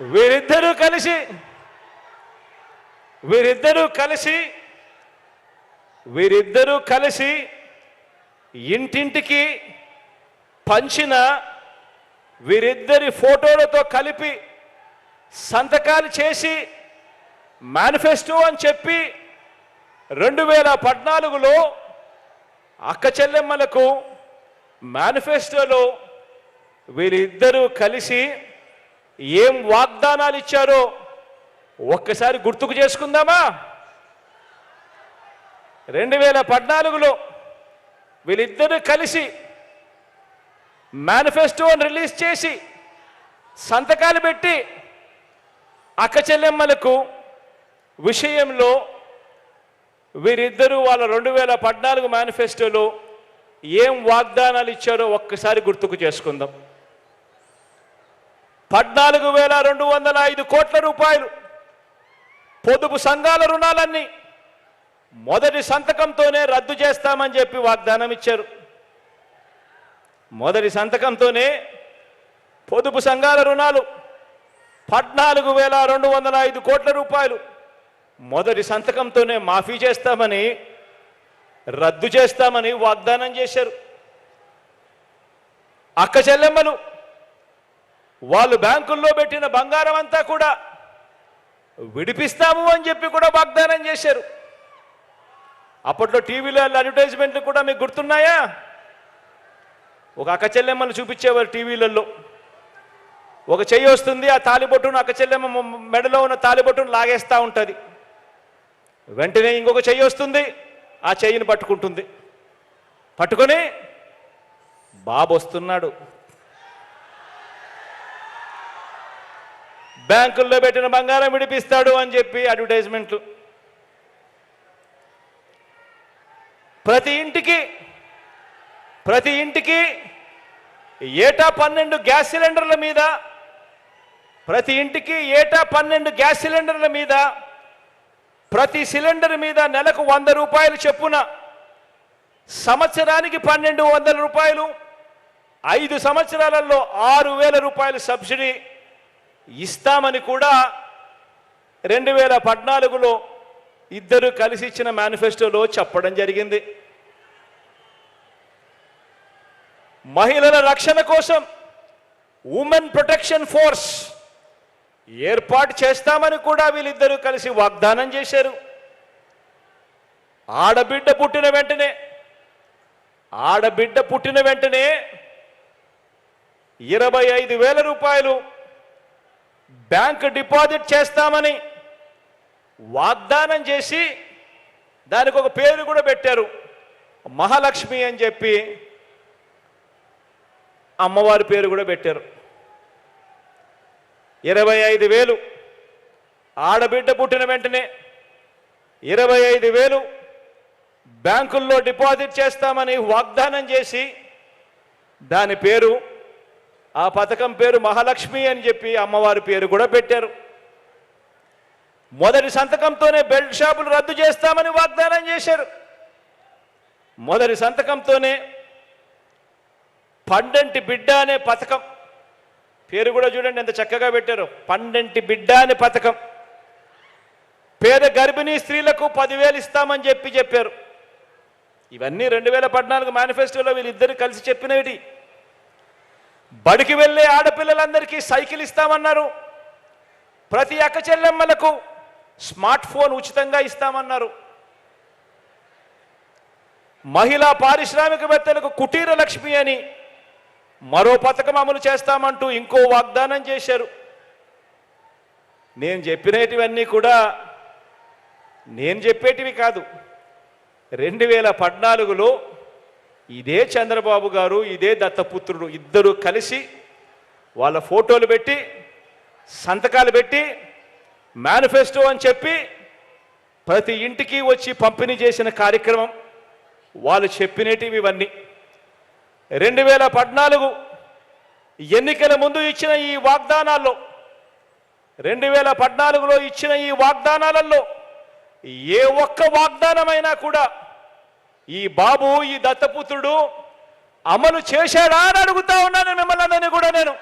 వీరిద్దరూ కలిసి వీరిద్దరూ కలిసి వీరిద్దరూ కలిసి ఇంటింటికి పంచిన వీరిద్దరి ఫోటోలతో కలిపి సంతకాలు చేసి మేనిఫెస్టో అని చెప్పి రెండు వేల పద్నాలుగులో అక్క చెల్లెమ్మలకు మేనిఫెస్టోలో వీరిద్దరూ కలిసి ఏం వాగ్దానాలు ఇచ్చారో ఒక్కసారి గుర్తుకు చేసుకుందామా? రెండు వేల పద్నాలుగులో వీళ్ళిద్దరూ కలిసి మేనిఫెస్టోని రిలీజ్ చేసి సంతకాలు పెట్టి అక్క చెల్లెమ్మలకు విషయంలో వీరిద్దరూ వాళ్ళ రెండు వేల పద్నాలుగు మేనిఫెస్టోలో ఏం వాగ్దానాలు ఇచ్చారో ఒక్కసారి గుర్తుకు చేసుకుందాం. పద్నాలుగు వేల రెండు వందల ఐదు కోట్ల రూపాయలు. పొదుపు సంఘాల రుణాలన్నీ మొదటి సంతకంతోనే రద్దు చేస్తామని చెప్పి వాగ్దానం ఇచ్చారు. మొదటి సంతకంతోనే పొదుపు సంఘాల రుణాలు పద్నాలుగు వేల రెండు వందల ఐదు కోట్ల రూపాయలు. మొదటి సంతకంతోనే మాఫీ చేస్తామని రద్దు చేస్తామని వాగ్దానం చేశారు. అక్క చెల్లెమ్మలు వాళ్ళు బ్యాంకుల్లో పెట్టిన బంగారం అంతా కూడా విడిపిస్తాము అని చెప్పి కూడా వాగ్దానం చేశారు. అప్పట్లో టీవీలో అడ్వర్టైజ్మెంట్లు కూడా మీకు గుర్తున్నాయా? ఒక అక్క చెల్లెమ్మను చూపించేవారు టీవీలలో. ఒక చెయ్యి వస్తుంది ఆ తాలిబొట్టును అక్క చెల్లెమ్మ మెడలో ఉన్న తాలిబొట్టును లాగేస్తూ ఉంటుంది. వెంటనే ఇంకొక చెయ్యి వస్తుంది ఆ చెయ్యిని పట్టుకుంటుంది. పట్టుకొని బాబు వస్తున్నాడు. బ్యాంకుల్లో పెట్టిన బంగారం విడిపిస్తాడు అని చెప్పి అడ్వర్టైజ్మెంట్లు ప్రతి ఇంటికి ప్రతి ఇంటికి ఏటా పన్నెండు గ్యాస్ సిలిండర్ల మీద ప్రతి ఇంటికి ఏటా పన్నెండు గ్యాస్ సిలిండర్ల మీద ప్రతి సిలిండర్ మీద నెలకు వంద రూపాయలు చెప్పున సంవత్సరానికి పన్నెండు వందల రూపాయలు ఐదు సంవత్సరాలలో ఆరు వేల రూపాయలు సబ్సిడీ ఇస్తామని కూడా రెండు వేల పద్నాలుగులో ఇద్దరు కలిసి ఇచ్చిన మేనిఫెస్టోలో చెప్పడం జరిగింది. మహిళల రక్షణ కోసం ఉమెన్ ప్రొటెక్షన్ ఫోర్స్ ఏర్పాటు చేస్తామని కూడా వీళ్ళిద్దరూ కలిసి వాగ్దానం చేశారు. ఆడబిడ్డ పుట్టిన వెంటనే ఆడబిడ్డ పుట్టిన వెంటనే ఇరవై ఐదు వేల రూపాయలు బ్యాంక్ డిపాజిట్ చేస్తామని వాగ్దానం చేసి దానికి ఒక పేరు కూడా పెట్టారు. మహాలక్ష్మి అని చెప్పి అమ్మవారి పేరు కూడా పెట్టారు. ఇరవై ఐదు వేలు ఆడబిడ్డ పుట్టిన వెంటనే ఇరవై ఐదు వేలు బ్యాంకుల్లో డిపాజిట్ చేస్తామని వాగ్దానం చేసి దాని పేరు ఆ పథకం పేరు మహాలక్ష్మి అని చెప్పి అమ్మవారి పేరు కూడా పెట్టారు. మొదటి సంతకంతోనే బెల్ట్ షాపులు రద్దు చేస్తామని వాగ్దానం చేశారు. మొదటి సంతకంతోనే పండంటి బిడ్డ అనే పథకం. పేరు కూడా చూడండి ఎంత చక్కగా పెట్టారు. పండంటి బిడ్డ అనే పథకం. పేద గర్భిణీ స్త్రీలకు పదివేలు ఇస్తామని చెప్పి చెప్పారు. ఇవన్నీ రెండు వేల పద్నాలుగు మేనిఫెస్టోలో వీళ్ళిద్దరు కలిసి చెప్పినవి బడికి వెళ్ళే ఆడపిల్లలందరికీ సైకిల్ ఇస్తామన్నారు. ప్రతి అక్క చెల్లెమ్మలకు స్మార్ట్ ఫోన్ ఉచితంగా ఇస్తామన్నారు. మహిళా పారిశ్రామికవేత్తలకు కుటీర లక్ష్మి అని మరో పథకం అమలు చేస్తామంటూ ఇంకో వాగ్దానం చేశారు. నేను చెప్పినటివన్నీ కూడా నేను చెప్పేటివి కాదు. రెండు వేల పద్నాలుగులో ఇదే చంద్రబాబు గారు ఇదే దత్తపుత్రుడు ఇద్దరు కలిసి వాళ్ళ ఫోటోలు పెట్టి సంతకాలు పెట్టి మేనిఫెస్టో అని చెప్పి ప్రతి ఇంటికి వచ్చి పంపిణీ చేసిన కార్యక్రమం వాళ్ళు చెప్పినటివి ఇవన్నీ. రెండు వేల పద్నాలుగు ఎన్నికల ముందు ఇచ్చిన ఈ వాగ్దానాల్లో రెండు వేల పద్నాలుగులో ఇచ్చిన ఈ వాగ్దానాలలో ఏ ఒక్క వాగ్దానమైనా కూడా ఈ బాబు ఈ దత్తపుత్రుడు అమలు చేశాడా అని అడుగుతా ఉన్నాను మిమ్మల్ని అందరినీ కూడా నేను.